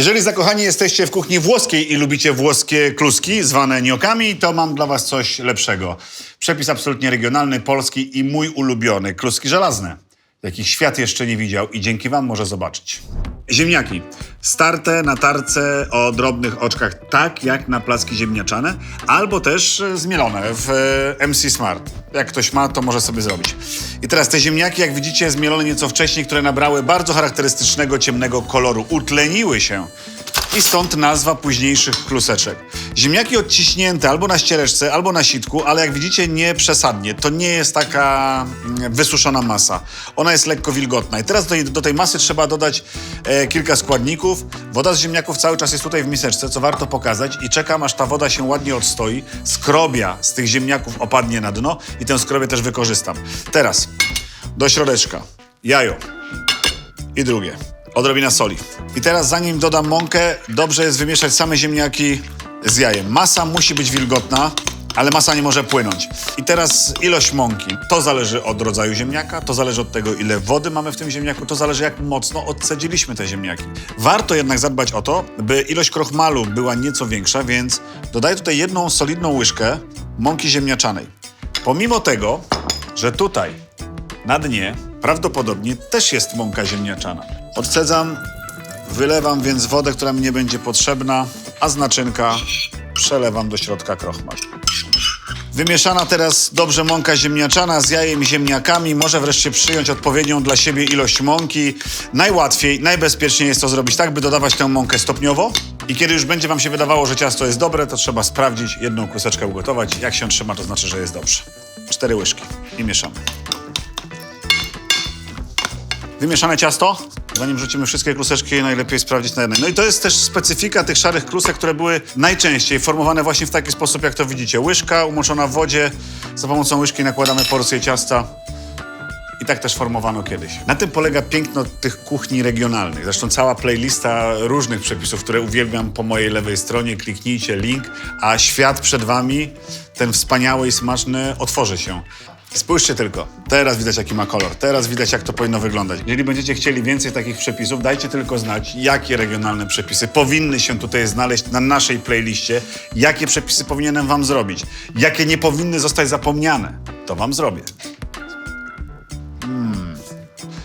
Jeżeli zakochani jesteście w kuchni włoskiej i lubicie włoskie kluski, zwane niokami, to mam dla was coś lepszego. Przepis absolutnie regionalny, polski i mój ulubiony. Kluski żelazne, jakich świat jeszcze nie widział i dzięki wam może zobaczyć. Ziemniaki. Starte na tarce o drobnych oczkach, tak jak na placki ziemniaczane, albo też e, zmielone w e, MC Smart. Jak ktoś ma, to może sobie zrobić. I teraz te ziemniaki, jak widzicie, zmielone nieco wcześniej, które nabrały bardzo charakterystycznego ciemnego koloru, utleniły się. I stąd nazwa późniejszych kluseczek. Ziemniaki odciśnięte albo na ściereczce, albo na sitku, ale jak widzicie nie przesadnie. To nie jest taka mm, wysuszona masa. Ona jest lekko wilgotna. I teraz do, do tej masy trzeba dodać e, kilka składników. Woda z ziemniaków cały czas jest tutaj w miseczce, co warto pokazać. I czekam, aż ta woda się ładnie odstoi. Skrobia z tych ziemniaków opadnie na dno i tę skrobię też wykorzystam. Teraz do środeczka jajo i drugie. Odrobina soli. I teraz zanim dodam mąkę, dobrze jest wymieszać same ziemniaki z jajem. Masa musi być wilgotna, ale masa nie może płynąć. I teraz ilość mąki. To zależy od rodzaju ziemniaka, to zależy od tego, ile wody mamy w tym ziemniaku, to zależy jak mocno odcedziliśmy te ziemniaki. Warto jednak zadbać o to, by ilość krochmalu była nieco większa, więc dodaję tutaj jedną solidną łyżkę mąki ziemniaczanej. Pomimo tego, że tutaj na dnie prawdopodobnie też jest mąka ziemniaczana. Odcedzam, wylewam więc wodę, która mi nie będzie potrzebna, a z naczynka przelewam do środka krochmal. Wymieszana teraz dobrze mąka ziemniaczana z jajem i ziemniakami może wreszcie przyjąć odpowiednią dla siebie ilość mąki. Najłatwiej, najbezpieczniej jest to zrobić tak, by dodawać tę mąkę stopniowo. I kiedy już będzie wam się wydawało, że ciasto jest dobre, to trzeba sprawdzić, jedną kluseczkę ugotować. Jak się trzyma, to znaczy, że jest dobrze. Cztery łyżki i mieszamy. Wymieszane ciasto. Zanim rzucimy wszystkie kluseczki, najlepiej sprawdzić na jednej. No i to jest też specyfika tych szarych klusek, które były najczęściej formowane właśnie w taki sposób, jak to widzicie. Łyżka umoczona w wodzie, za pomocą łyżki nakładamy porcję ciasta. I tak też formowano kiedyś. Na tym polega piękno tych kuchni regionalnych. Zresztą cała playlista różnych przepisów, które uwielbiam po mojej lewej stronie. Kliknijcie link, a świat przed wami, ten wspaniały i smaczny, otworzy się. Spójrzcie tylko. Teraz widać, jaki ma kolor. Teraz widać, jak to powinno wyglądać. Jeżeli będziecie chcieli więcej takich przepisów, dajcie tylko znać, jakie regionalne przepisy powinny się tutaj znaleźć na naszej playliście, jakie przepisy powinienem wam zrobić, jakie nie powinny zostać zapomniane. To wam zrobię.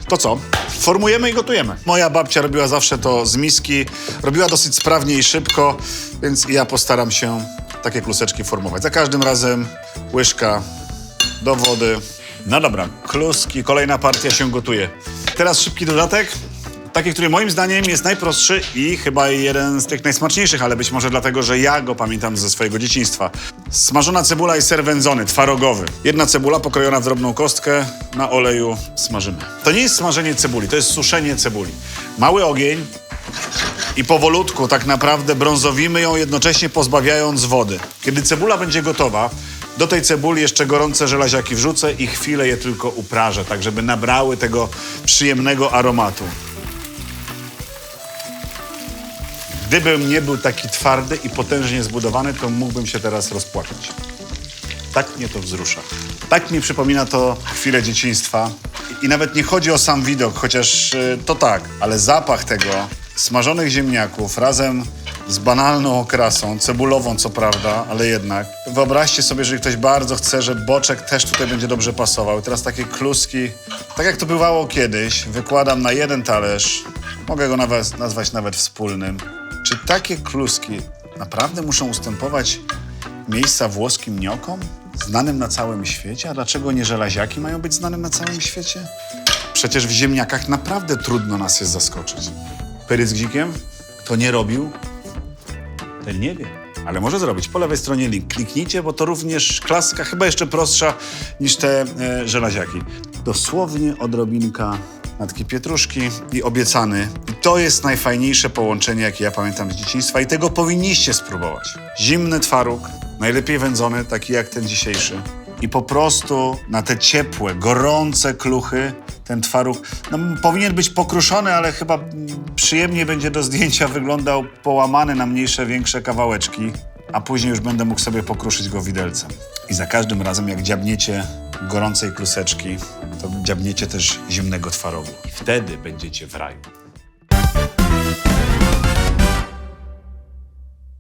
To co? Formujemy i gotujemy. Moja babcia robiła zawsze to z miski. Robiła dosyć sprawnie i szybko, więc ja postaram się takie kluseczki formować. Za każdym razem łyżka do wody. No dobra, kluski, kolejna partia się gotuje. Teraz szybki dodatek. Taki, który moim zdaniem jest najprostszy i chyba jeden z tych najsmaczniejszych, ale być może dlatego, że ja go pamiętam ze swojego dzieciństwa. Smażona cebula i ser wędzony, twarogowy. Jedna cebula pokrojona w drobną kostkę, na oleju smażymy. To nie jest smażenie cebuli, to jest suszenie cebuli. Mały ogień, i powolutku tak naprawdę brązowimy ją, jednocześnie pozbawiając wody. Kiedy cebula będzie gotowa, do tej cebuli jeszcze gorące żelaziaki wrzucę i chwilę je tylko uprażę, tak żeby nabrały tego przyjemnego aromatu. Gdybym nie był taki twardy i potężnie zbudowany, to mógłbym się teraz rozpłakać. Tak mnie to wzrusza. Tak mi przypomina to chwilę dzieciństwa. I, nawet nie chodzi o sam widok, chociaż y, to tak, ale zapach tego smażonych ziemniaków razem z banalną okrasą, cebulową co prawda, ale jednak. Wyobraźcie sobie, jeżeli ktoś bardzo chce, że boczek też tutaj będzie dobrze pasował. Teraz takie kluski, tak jak to bywało kiedyś, wykładam na jeden talerz. Mogę go nawet, nazwać nawet wspólnym. Czy takie kluski naprawdę muszą ustępować miejsca włoskim niokom? Znanym na całym świecie? A dlaczego nie żelaziaki mają być znanym na całym świecie? Przecież w ziemniakach naprawdę trudno nas jest zaskoczyć. Pyry z gzikiem? Kto nie robił, ten nie wie. Ale może zrobić. Po lewej stronie link. Kliknijcie, bo to również klasyka, chyba jeszcze prostsza niż te e, żelaziaki. Dosłownie odrobinka natki pietruszki i obiecany. I to jest najfajniejsze połączenie, jakie ja pamiętam z dzieciństwa i tego powinniście spróbować. Zimny twaróg, najlepiej wędzony, taki jak ten dzisiejszy. I po prostu na te ciepłe, gorące kluchy ten twaróg no, powinien być pokruszony, ale chyba przyjemnie będzie do zdjęcia wyglądał połamany na mniejsze, większe kawałeczki. a później już będę mógł sobie pokruszyć go widelcem. I za każdym razem, jak dziabniecie gorącej kluseczki, to dziabniecie też zimnego twarogu. I wtedy będziecie w raju.